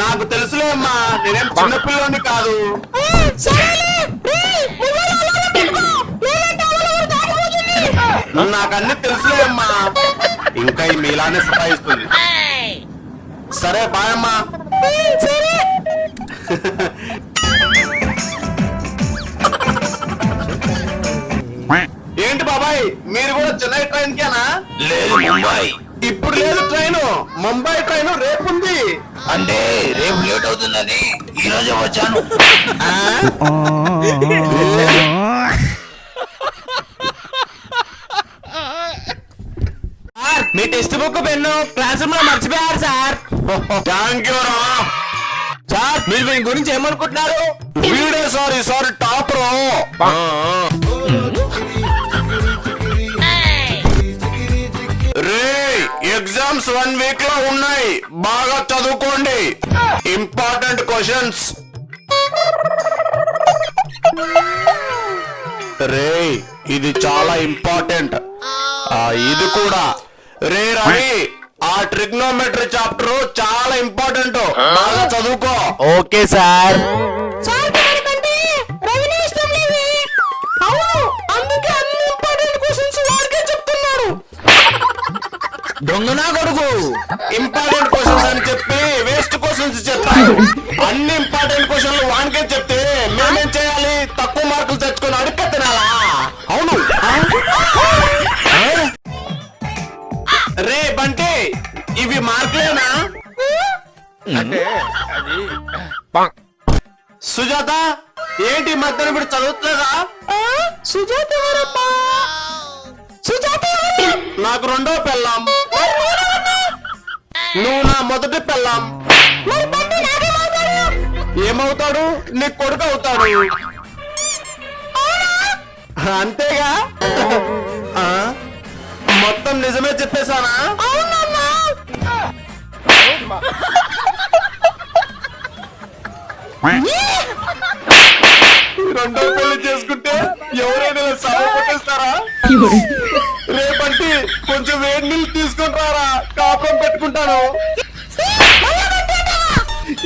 నాకు తెలుసులే అమ్మా నేనేం చిన్నపిల్లని కాదు. నాకు అన్ని తెలుసులే అమ్మా. ఇంకా ఈ మీలానే సతాయిస్తుంది. సరే బాయ్ అమ్మా. ఏంటి బాబాయ్ మీరు కూడా చెన్నై ట్రైన్ కేనా లేదు ముంబై. ఇప్పుడు లేదు ట్రైన్. ముంబై ట్రైన్ రేపు ఉంది అంటే రేపు లేట్ అవుతుందని ఈ రోజే వచ్చాను. మీ టెక్స్ట్ బుక్ పెన్ను క్లాస్ రూమ్లో మర్చిపోయారు సార్. థ్యాంక్ యూ రా సార్ మీరు దీని గురించి ఏమనుకుంటున్నారు? వీడే సార్ ఈసారి టాప్ వన్ వీక్లో ఉన్నాయి. బాగా చదువుకోండి. ఇంపార్టెంట్ క్వశ్చన్స్ రే ఇది చాలా ఇంపార్టెంట్ ఇది కూడా. రే రవి ఆ ట్రిగ్నోమెట్రీ చాప్టర్ చాలా ఇంపార్టెంట్ బాగా చదువుకో. Okay sir. దొంగనా కొడుకు? ఇంపార్టెంట్ క్వశ్చన్స్ అని చెప్పి వేస్ట్ క్వశ్చన్స్ చెప్తారు అన్ని ఇంపార్టెంట్ క్వశ్చన్లు వానికే చెప్తే మేమేం చేయాలి? తక్కువ మార్కులు తెచ్చుకొని అడుక్క తినాలా? అవును. రే బంటి ఇవి మార్కులేనా? సుజాత ఏంటి మధ్యన ఇప్పుడు చదువుతుందా సుజాత ఎవరమ్మా నువ్వు నా మొదటి పెళ్ళాం. ఏమవుతాడు? నీ కొడుకు అవుతాడు. అంతేగా? ఆ? మొత్తం నిజమే చెప్పేశానా? అవునమ్మా రెండో పెళ్ళి చేసుకుంటే ఎవరైనా సాగు రేపంటి కొంచెం వేడి నీళ్ళు తీసుకొని రారా. కాపురం పెట్టుకుంటాను.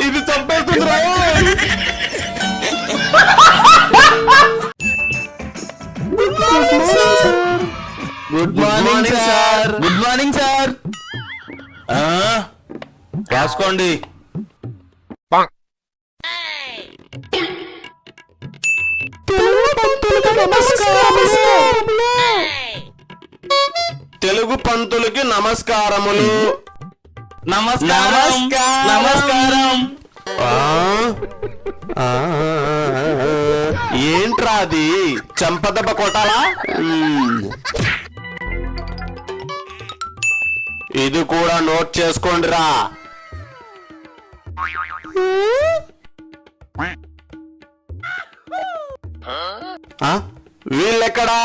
ఇది చంపేస్తుంది రా good morning sir good morning sir రాసుకోండి. తెలుగు పంతులకి నమస్కారములు. నమస్కారం. నమస్కారం. ఏంట్రా అది? చెంపదెబ్బ కొట్టాలా. ఇది కూడా నోట్ చేసుకోండిరా? వీళ్ళెక్కడా?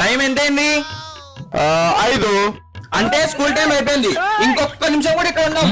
టైం ఎంతైంది? ఐదు. అంటే స్కూల్ టైం అయిపోయింది. ఇంకొక నిమిషం కూడా ఇక్కడ ఉన్నాం?